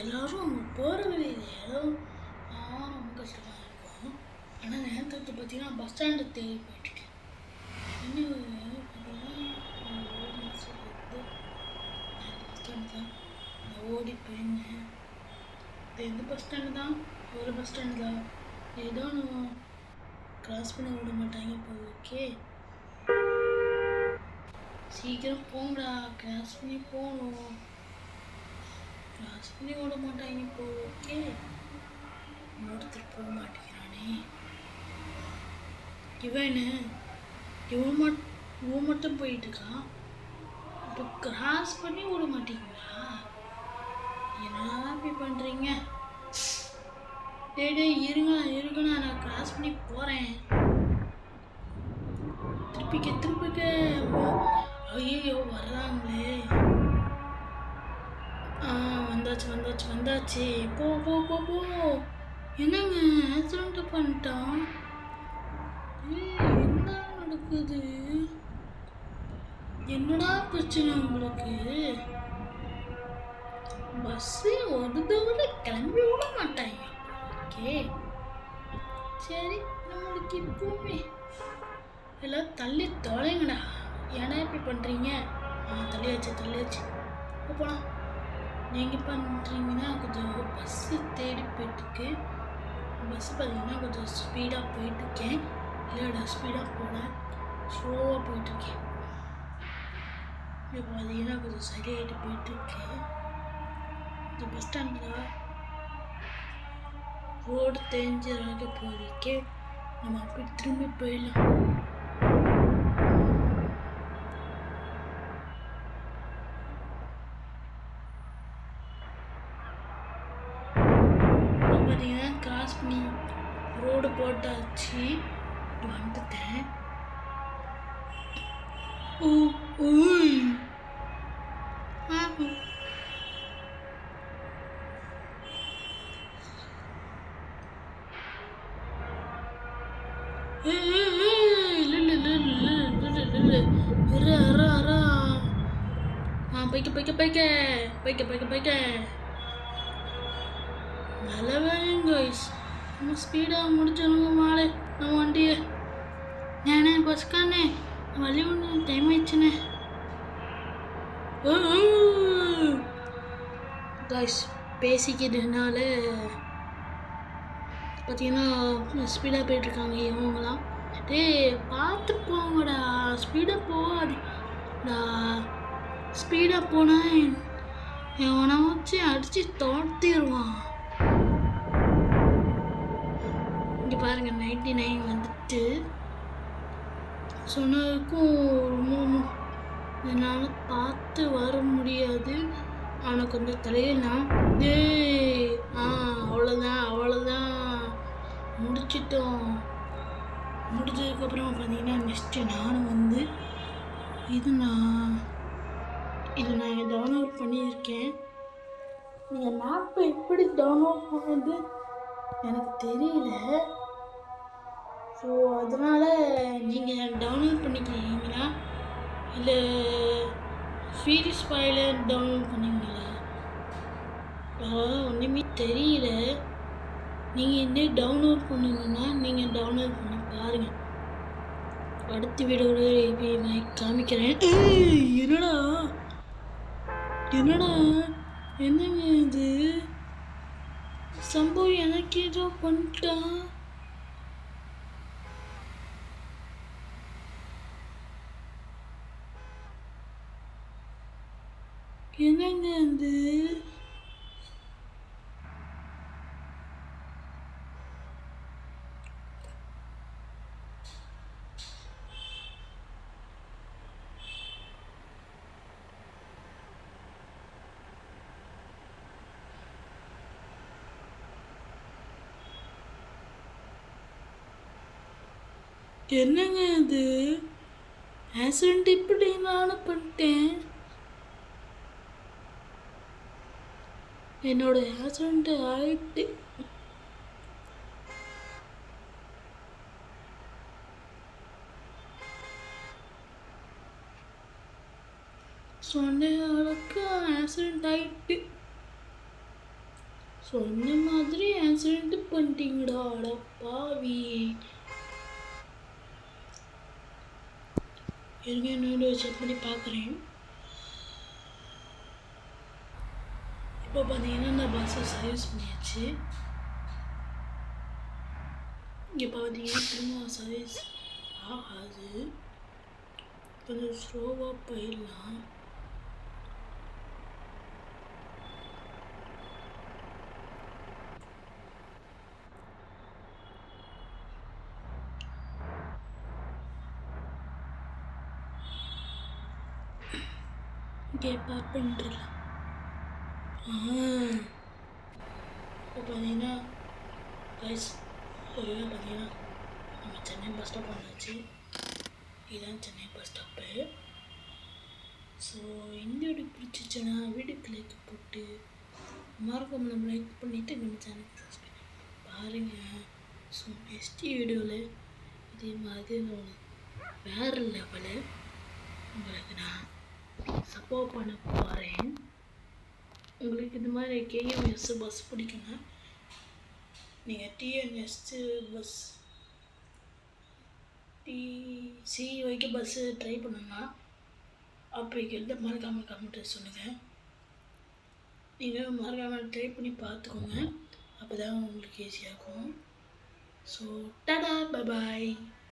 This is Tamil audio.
எல்லாரும் அவங்க போகிற வழியில் ஏதோ ரொம்ப கஷ்டமாக இருக்கும். ஆனால் நேரத்தை பார்த்தீங்கன்னா பஸ் ஸ்டாண்டு தேடி போயிட்டுருக்கேன் பார்த்தீங்கன்னா பஸ் ஸ்டாண்டு தான். நான் ஓடி போயிருந்தேன். இது எந்த பஸ் ஸ்டாண்டு தான்? ஒரு பஸ் ஸ்டாண்டு தான். ஏதோ நான் கிராஸ் பண்ண விட மாட்டாங்க இப்போ ஓகே சீக்கிரம் போங்கடா. கிராஸ் பண்ணி போகணும். கிராஸ் பண்ணி விட மாட்டாங்க இப்போ ஓகே? ஒருத்தர் போக மாட்டேங்கிறானே. இவன் என்ன? இவன் மட் இவன் மட்டும் போயிட்டு இருக்கான் இப்போ கிராஸ் பண்ணி விட மாட்டீங்களா? என்னதான் இப்படி பண்ணுறீங்க டேய் டேய் இருங்க இருங்கண்ணா நான் கிராஸ் பண்ணி போகிறேன் திருப்பிக்க திருப்பிக்க. ஐயோ வர்றாங்களே. ஆ வந்தாச்சு வந்தாச்சு வந்தாச்சு. போ போ போ போ. என்னங்க ஆக்சிடென்ட் பண்ணிட்டான்? என்ன நடக்குது? என்னடா பிரச்சனை உங்களுக்கு? பஸ்ஸு ஒரு தவிர கிளம்பி விட மாட்டாங்க ஓகே சரி நம்மளுக்கு இப்போவுமே எல்லாம் தள்ளி தொலைங்கடா. ஏன்னா இப்படி பண்ணுறீங்க ஆ தள்ளியாச்சு தள்ளியாச்சு. போகலாம் நீங்கள் பண்ணுறீங்கன்னா கொஞ்சம் பஸ்ஸு தேடி போயிட்டுருக்கு. பஸ்ஸு பார்த்தீங்கன்னா கொஞ்சம் ஸ்பீடாக போயிட்டுருக்கேன். இல்லைடா ஸ்பீடாக போகல. ஸ்லோவாக போயிட்டுருக்கேன். இப்போ பார்த்தீங்கன்னா கொஞ்சம் சரியாயிட்டு போயிட்டுருக்கேன் இந்த பஸ் ஸ்டாண்டில் ரோடு தெரிஞ்சதாக போயிருக்கேன் நம்ம அப்படி திரும்பி போயிடலாம். ரோடு போட்டாச்சு. வந்துட்டேன். ஓ ஓய். பைக்க பைக்க பைக்க ஏய், பைக்க பைக்க இல்ல, இல்ல, இல்ல, நம்ம ஸ்பீடாக முடிச்சிடணுங்க மாலை. நம்ம வண்டியை. ஏண்ணே பஸ்காண்ணே வழி ஒன்று டைம் ஆயிடுச்சுண்ணே. காய்ஸ் பேசிக்கிறதுனால பார்த்தீங்கன்னா ஸ்பீடாக போயிட்டுருக்காங்க இவங்களாம் டேய் பார்த்து போங்கடா. ஸ்பீடாக போகாது ஸ்பீடாக போனால் எவனை வச்சு அடித்து தோட்டிடுவான் பாருங்கள் பாருங்க நைன்டி நைன் வந்துட்டு. சொன்னதுக்கும் ரொம்ப என்னால் பார்த்து வர முடியாது. ஆனால் கொஞ்சம் தலையினா டேய் ஆ அவ்வளோதான் அவ்வளோதான் முடிச்சிட்டோம். முடிச்சதுக்கப்புறம் பார்த்தீங்கன்னா நெக்ஸ்ட்டு நானும் வந்து இது நான் இது நான் டவுன்லோட் பண்ணியிருக்கேன். இந்த மேப்பை எப்படி டவுன்லோட் பண்ணுறது எனக்கு தெரியல. ஸோ அதனால் நீங்கள் டவுன்லோட் பண்ணிக்கிறீங்களா? இல்லை ஃப்ரீ ஸ்பாயில் டவுன்லோட் பண்ணுவீங்களா? அதாவது ஒன்றுமே தெரியல. நீங்கள் இன்னும் டவுன்லோட் பண்ணுங்கன்னா நீங்கள் டவுன்லோட் பண்ணி பாருங்கள் அடுத்த வீடியோவில் எப்படி நான் காமிக்கிறேன். என்னடா? என்னடா? என்னங்க இது? சம்பவம் எனக்கு ஏதோ பண்ணிட்டான் என்னங்க இது என்னங்க இது ஆக்சிடென்ட் இப்படி நானும் பண்ணிட்டேன். என்னோட ஆக்சிடென்ட் ஆயிட்டு. சொன்ன ஆளுக்கு ஆக்சிடென்ட் ஆயிட்டு. சொன்ன மாதிரி ஆக்சிடென்ட் பண்ணிட்டீங்கடா அட பாவி. இருங்க செக் பண்ணி பார்க்குறேன் இப்போ பார்த்தீங்கன்னா இந்த பஸ்ஸை சர்வீஸ் பண்ணியாச்சு இங்கே பார்த்தீங்கன்னா திரும்ப சர்வீஸ் ஆகாது கொஞ்சம் ஸ்லோவாக போயிடலாம் இங்கே பார்க் இப்போ பார்த்தீங்கன்னா கைஸ் ஒரு பார்த்தீங்கன்னா நம்ம சென்னை பஸ் ஸ்டாப் வந்தாச்சு இதுதான் சென்னை பஸ் ஸ்டாப்பு ஸோ இந்த வீடியோ பிடிச்சிச்சுன்னா வீடியோக்கு லைக் போட்டு மறக்காம நம்ம லைக் பண்ணிவிட்டு நம்ம சேனலுக்கு சப்ஸ்கிரைப் பாருங்கள் ஸோ நெக்ஸ்ட் வீடியோவில் இதே மாதிரி நான் வேறு லெவலு உங்களுக்கு நான் சப்போர்ட் பண்ண போகிறேன் உங்களுக்கு இந்த மாதிரி கேஎம்எஸ் பஸ் பிடிக்குங்க நீங்கள் டிஎன்எஸ்ஸு பஸ் டி சி வைக்க பஸ்ஸு ட்ரை பண்ணுங்க அப்போ எந்த மறக்காமல் கமெண்ட் சொல்லுங்கள் நீங்கள் மறக்காமல் ட்ரை பண்ணி பார்த்துக்கோங்க. அப்போ தான் உங்களுக்கு ஈஸியாகும் ஸோ டடா பபாய்